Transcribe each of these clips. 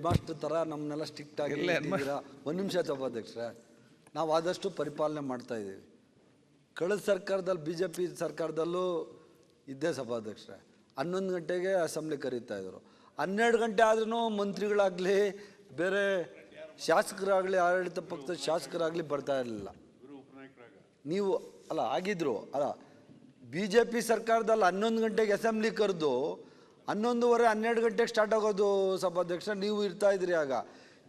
Head master ಥರ ನಮ್ಮನ್ನೆಲ್ಲ strict ಆಗಿ ಒಂದು ನಿಮಿಷ ಸಭಾಧ್ಯಕ್ಷರೇ ನಾವು ಆದಷ್ಟು ಪರಿಪಾಲನೆ ಮಾಡ್ತಾ ಇದ್ದೀವಿ. ಕಳೆದ ಸರ್ಕಾರದಲ್ಲಿ ಬಿ ಜೆ ಪಿ ಸರ್ಕಾರದಲ್ಲೂ ಇದ್ದೇ ಸಭಾಧ್ಯಕ್ಷರೇ ಹನ್ನೊಂದು ಗಂಟೆಗೆ ಅಸೆಂಬ್ಲಿ ಕರೀತಾ ಇದ್ರು. ಹನ್ನೆರಡು ಗಂಟೆ ಆದ್ರೂ ಮಂತ್ರಿಗಳಾಗಲಿ ಬೇರೆ ಶಾಸಕರಾಗಲಿ ಆಡಳಿತ ಪಕ್ಷದ ಶಾಸಕರಾಗಲಿ ಬರ್ತಾ ಇರಲಿಲ್ಲ. ನೀವು ಅಲ್ಲ ಆಗಿದ್ರು ಅಲ್ಲ ಬಿ ಜೆ ಪಿ ಸರ್ಕಾರದಲ್ಲಿ ಹನ್ನೊಂದು ಗಂಟೆಗೆ ಅಸೆಂಬ್ಲಿ ಕರೆದು ಹನ್ನೊಂದುವರೆ ಹನ್ನೆರಡು ಗಂಟೆಗೆ ಸ್ಟಾರ್ಟ್ ಆಗೋದು ಸಭಾಧ್ಯಕ್ಷ ನೀವು ಇರ್ತಾ ಇದ್ರಿ ಆಗ.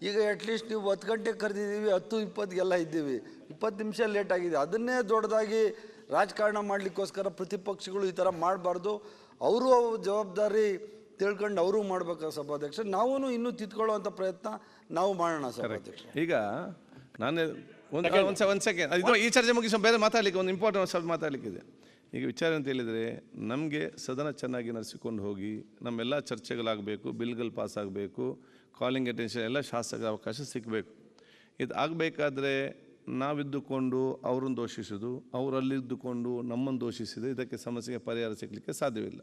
ಈಗ ಅಟ್ಲೀಸ್ಟ್ ನೀವು ಹತ್ತು ಗಂಟೆಗೆ ಕರೆದಿದ್ದೀವಿ ಹತ್ತು ಇಪ್ಪತ್ತಿಗೆಲ್ಲ ಇದ್ದೀವಿ. ಇಪ್ಪತ್ತು ನಿಮಿಷ ಲೇಟ್ ಆಗಿದೆ. ಅದನ್ನೇ ದೊಡ್ಡದಾಗಿ ರಾಜಕಾರಣ ಮಾಡಲಿಕ್ಕೋಸ್ಕರ ಪ್ರತಿಪಕ್ಷಗಳು ಈ ಥರ ಮಾಡಬಾರ್ದು. ಅವರು ಜವಾಬ್ದಾರಿ ತಿಳ್ಕೊಂಡು ಅವರು ಮಾಡ್ಬೇಕು ಸಭಾಧ್ಯಕ್ಷ. ನಾವು ಇನ್ನೂ ತಿದ್ಕೊಳ್ಳುವಂಥ ಪ್ರಯತ್ನ ನಾವು ಮಾಡೋಣ ಸಭಾಧ್ಯಕ್ಷ. ಈಗ ನಾನು ಒಂದು ಒಂದು ಸೆಕೆಂಡ್ ಇದು ಈ ಚರ್ಚೆ ಮುಗಿಸ್ ಬೇರೆ ಮಾತಾಡಲಿಕ್ಕೆ ಒಂದು ಇಂಪಾರ್ಟೆಂಟ್ ಸ್ವಲ್ಪ ಮಾತಾಡಲಿಕ್ಕಿದೆ. ಈಗ ವಿಚಾರ ಅಂತ ಹೇಳಿದರೆ, ನಮಗೆ ಸದನ ಚೆನ್ನಾಗಿ ನಡೆಸಿಕೊಂಡು ಹೋಗಿ, ನಮ್ಮೆಲ್ಲ ಚರ್ಚೆಗಳಾಗಬೇಕು, ಬಿಲ್ಗಳು ಪಾಸ್ ಆಗಬೇಕು ಕಾಲಿಂಗ್ ಅಟೆನ್ಷನ್ ಎಲ್ಲ ಶಾಸಕರ ಅವಕಾಶ ಸಿಗಬೇಕು. ಇದು ಆಗಬೇಕಾದ್ರೆ ನಾವಿದ್ದುಕೊಂಡು ಅವರನ್ನು ದೋಷಿಸೋದು, ಅವರಲ್ಲಿದ್ದುಕೊಂಡು ನಮ್ಮನ್ನು ದೋಷಿಸಿದ್ರೆ ಇದಕ್ಕೆ ಸಮಸ್ಯೆಗೆ ಪರಿಹಾರ ಸಿಗಲಿಕ್ಕೆ ಸಾಧ್ಯವಿಲ್ಲ.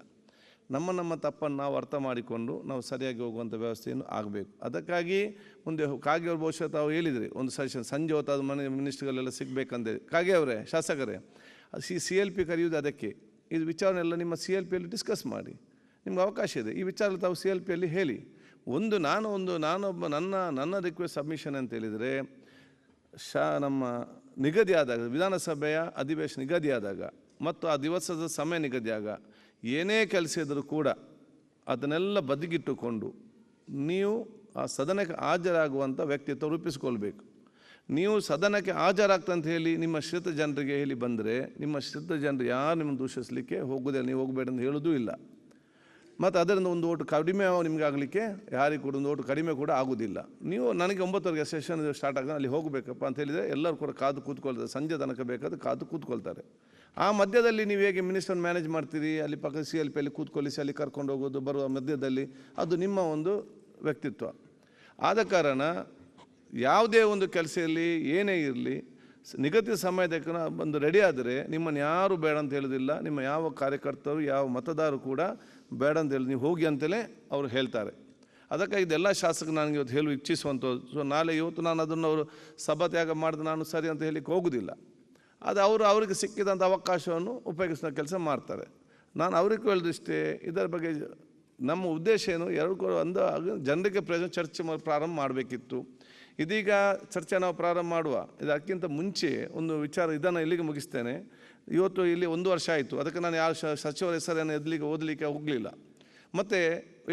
ನಮ್ಮ ನಮ್ಮ ತಪ್ಪನ್ನು ನಾವು ಅರ್ಥ ಮಾಡಿಕೊಂಡು ನಾವು ಸರಿಯಾಗಿ ಹೋಗುವಂಥ ವ್ಯವಸ್ಥೆಯನ್ನು ಆಗಬೇಕು. ಅದಕ್ಕಾಗಿ ಮುಂದೆ ಕಾಗೆ ಅವ್ರು ಬಹುಶಃ ತಾವು ಹೇಳಿದ್ರಿ, ಒಂದು ಸಜೆಷನ್, ಸಂಜೆ ಹೊತ್ತಾದ ಮನೆ ಮಿನಿಸ್ಟ್ರಿಗಳೆಲ್ಲ ಸಿಗಬೇಕಂದೇಳಿ ಕಾಗೆ ಅವರೇ, ಶಾಸಕರೇ. ಸಿ ಸಿ ಎಲ್ ಪಿ ಕರೆಯುವುದು ಅದಕ್ಕೆ. ಇದು ವಿಚಾರನೆ ಎಲ್ಲ ನಿಮ್ಮ ಸಿ ಎಲ್ ಪಿಯಲ್ಲಿ ಡಿಸ್ಕಸ್ ಮಾಡಿ. ನಿಮ್ಗೆ ಅವಕಾಶ ಇದೆ. ಈ ವಿಚಾರ ತಾವು ಸಿ ಎಲ್ ಪಿಯಲ್ಲಿ ಹೇಳಿ. ಒಂದು ನಾನು ಒಂದು ನಾನೊಬ್ಬ ನನ್ನ ನನ್ನ ರಿಕ್ವೆಸ್ಟ್ ಸಬ್ಮಿಷನ್ ಅಂತ ಹೇಳಿದರೆ, ಶಾ, ನಮ್ಮ ನಿಗದಿಯಾದಾಗ, ವಿಧಾನಸಭೆಯ ಅಧಿವೇಶನ ನಿಗದಿಯಾದಾಗ ಮತ್ತು ಆ ದಿವಸದ ಸಮಯ ನಿಗದಿಯಾಗ ಏನೇ ಕೆಲಸ ಇದ್ದರೂ ಕೂಡ ಅದನ್ನೆಲ್ಲ ಬದಿಗಿಟ್ಟುಕೊಂಡು ನೀವು ಆ ಸದನಕ್ಕೆ ಹಾಜರಾಗುವಂಥ ವ್ಯಕ್ತಿತ್ವ ರೂಪಿಸಿಕೊಳ್ಬೇಕು. ನೀವು ಸದನಕ್ಕೆ ಹಾಜರಾಗ್ತಂತ ಹೇಳಿ ನಿಮ್ಮ ಶ್ರಿತ ಜನರಿಗೆ ಹೇಳಿ ಬಂದರೆ ನಿಮ್ಮ ಶ್ರಿತ ಜನರು ಯಾರು ನಿಮ್ಮನ್ನು ದೂಷಿಸಲಿಕ್ಕೆ ಹೋಗೋದಿಲ್ಲ, ನೀವು ಹೋಗಬೇಡ ಅಂತ ಹೇಳೋದೂ ಇಲ್ಲ. ಮತ್ತು ಅದರಿಂದ ಒಂದು ಓಟು ಕಡಿಮೆ ನಿಮಗೆ ಆಗಲಿಕ್ಕೆ ಯಾರಿಗೂ ಕೂಡ ಒಂದು ಓಟು ಕಡಿಮೆ ಕೂಡ ಆಗೋದಿಲ್ಲ. ನೀವು ನನಗೆ ಒಂಬತ್ತುವರೆಗೆ ಸೆಷನ್ ಸ್ಟಾರ್ಟ್ ಆಗ ಅಲ್ಲಿ ಹೋಗಬೇಕಪ್ಪ ಅಂತ ಹೇಳಿದರೆ ಎಲ್ಲರೂ ಕೂಡ ಕಾದು ಕೂತ್ಕೊಳ್ತಾರೆ. ಸಂಜೆ ತನಕ ಬೇಕಾದ್ರೆ ಕಾದು ಕೂತ್ಕೊಳ್ತಾರೆ. ಆ ಮಧ್ಯದಲ್ಲಿ ನೀವು ಹೇಗೆ ಮಿನಿಸ್ಟರ್ ಮ್ಯಾನೇಜ್ ಮಾಡ್ತೀರಿ? ಅಲ್ಲಿ ಪಕ್ಕ ಸಿ ಎಲ್ ಪಿಯಲ್ಲಿ ಕೂತ್ಕೊಳಿಸಿ ಅಲ್ಲಿ ಕರ್ಕೊಂಡು ಹೋಗೋದು, ಬರುವ ಮಧ್ಯದಲ್ಲಿ ಅದು ನಿಮ್ಮ ಒಂದು ವ್ಯಕ್ತಿತ್ವ. ಆದ ಕಾರಣ ಯಾವುದೇ ಒಂದು ಕೆಲಸ ಇರಲಿ, ಏನೇ ಇರಲಿ ನಿಗದಿತ ಸಮಯದಕ್ಕೆ ಬಂದು ರೆಡಿ ಆದರೆ ನಿಮ್ಮನ್ನು ಯಾರು ಬೇಡ ಅಂತ ಹೇಳೋದಿಲ್ಲ. ನಿಮ್ಮ ಯಾವ ಕಾರ್ಯಕರ್ತರು, ಯಾವ ಮತದಾರರು ಕೂಡ ಬೇಡ ಅಂತ ಹೇಳಿ ನೀವು ಹೋಗಿ ಅಂತಲೇ ಅವರು ಹೇಳ್ತಾರೆ. ಅದಕ್ಕಾಗಿ ಇದೆಲ್ಲ ಶಾಸಕರು ನನಗೆ ಇವತ್ತು ಹೇಳು ಇಚ್ಛಿಸುವಂಥದ್ದು. ಸೊ ನಾಳೆ ಇವತ್ತು ನಾನು ಅದನ್ನು ಅವರು ಸಭಾತ್ಯಾಗ ಮಾಡಿದ ನಾನು ಸರಿ ಅಂತ ಹೇಳಲಿಕ್ಕೆ ಹೋಗೋದಿಲ್ಲ. ಅದು ಅವರು ಅವರಿಗೆ ಸಿಕ್ಕಿದಂಥ ಅವಕಾಶವನ್ನು ಉಪಯೋಗಿಸೋ ಕೆಲಸ ಮಾಡ್ತಾರೆ. ನಾನು ಅವ್ರಿಗೆ ಹೇಳಿದಷ್ಟೇ ಇದರ ಬಗ್ಗೆ ನಮ್ಮ ಉದ್ದೇಶ ಏನು? ಎರಡು ಕೂಡ ಒಂದು ಜನರಿಗೆ ಪ್ರಯೋಜನ ಚರ್ಚೆ ಪ್ರಾರಂಭ ಮಾಡಬೇಕಿತ್ತು. ಇದೀಗ ಚರ್ಚೆ ನಾವು ಪ್ರಾರಂಭ ಮಾಡುವ ಇದಕ್ಕಿಂತ ಮುಂಚೆ ಒಂದು ವಿಚಾರ ಇದನ್ನು ಇಲ್ಲಿಗೆ ಮುಗಿಸ್ತೇನೆ. ಇವತ್ತು ಇಲ್ಲಿ ಒಂದು ವರ್ಷ ಆಯಿತು, ಅದಕ್ಕೆ ನಾನು ಯಾವ ಸಚಿವರ ಹೆಸರನ್ನು ಎದ್ಲಿಕ್ಕೆ, ಓದಲಿಕ್ಕೆ ಹೋಗಲಿಲ್ಲ. ಮತ್ತು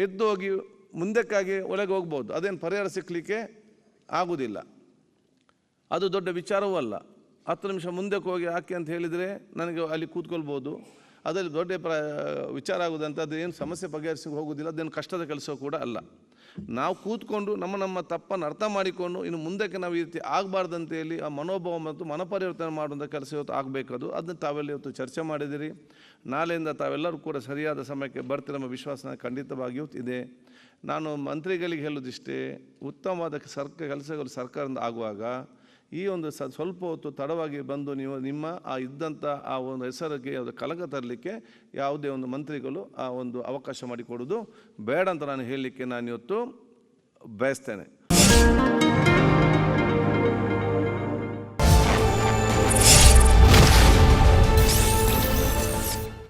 ಎದ್ದು ಹೋಗಿ ಮುಂದಕ್ಕಾಗಿ ಒಳಗೆ ಹೋಗ್ಬೋದು, ಅದೇನು ಪರಿಹಾರ ಸಿಕ್ಕಲಿಕ್ಕೆ ಆಗುವುದಿಲ್ಲ ಅದು ದೊಡ್ಡ ವಿಚಾರವೂ ಅಲ್ಲ. ಹತ್ತು ನಿಮಿಷ ಮುಂದಕ್ಕೆ ಹೋಗಿ ಹಾಕಿ ಅಂತ ಹೇಳಿದರೆ ನನಗೆ ಅಲ್ಲಿ ಕೂತ್ಕೊಳ್ಬೋದು. ಅದರಲ್ಲಿ ದೊಡ್ಡ ಪ್ರ, ವಿಚಾರ ಆಗೋದಂತ ಅದೇನು ಸಮಸ್ಯೆ ಬಗೆಹರಿಸಿ ಹೋಗುವುದಿಲ್ಲ ಅದೇನು ಕಷ್ಟದ ಕೆಲಸ ಕೂಡ ಅಲ್ಲ. ನಾವು ಕೂತ್ಕೊಂಡು ನಮ್ಮ ನಮ್ಮ ತಪ್ಪನ್ನು ಅರ್ಥ ಮಾಡಿಕೊಂಡು ಇನ್ನು ಮುಂದಕ್ಕೆ ನಾವು ಈ ರೀತಿ ಆಗಬಾರ್ದಂತ ಹೇಳಿ ಆ ಮನೋಭಾವ ಮತ್ತು ಮನಪರಿವರ್ತನೆ ಮಾಡುವಂಥ ಕೆಲಸ ಇವತ್ತು ಆಗಬೇಕದು ಅದನ್ನು ತಾವೆಲ್ಲ ಇವತ್ತು ಚರ್ಚೆ ಮಾಡಿದಿರಿ ನಾಳೆಯಿಂದ ತಾವೆಲ್ಲರೂ ಕೂಡ ಸರಿಯಾದ ಸಮಯಕ್ಕೆ ಬರ್ತೀರ ನಮ್ಮ ವಿಶ್ವಾಸ ಖಂಡಿತವಾಗಿಯೂ ಇದೆ. ನಾನು ಮಂತ್ರಿಗಳಿಗೆ ಹೇಳೋದಿಷ್ಟೇ ಉತ್ತಮವಾದ ಸರ್ಕ, ಕೆಲಸಗಳು ಸರ್ಕಾರದಿಂದ ಆಗುವಾಗ ಈ ಒಂದು ಸ, ಸ್ವಲ್ಪ ಹೊತ್ತು ತಡವಾಗಿ ಬಂದು ನೀವು ನಿಮ್ಮ ಆ ಇದ್ದಂಥ ಆ ಒಂದು ಹೆಸರಿಗೆ ಅದು ಕಲಕ ತರಲಿಕ್ಕೆ ಯಾವುದೇ ಒಂದು ಮಂತ್ರಿಗಳು ಆ ಒಂದು ಅವಕಾಶ ಮಾಡಿಕೊಡೋದು. ಬೇಡ ಅಂತ ನಾನು ಹೇಳಲಿಕ್ಕೆ ನಾನು ಇವತ್ತು ಬಯಸ್ತೇನೆ.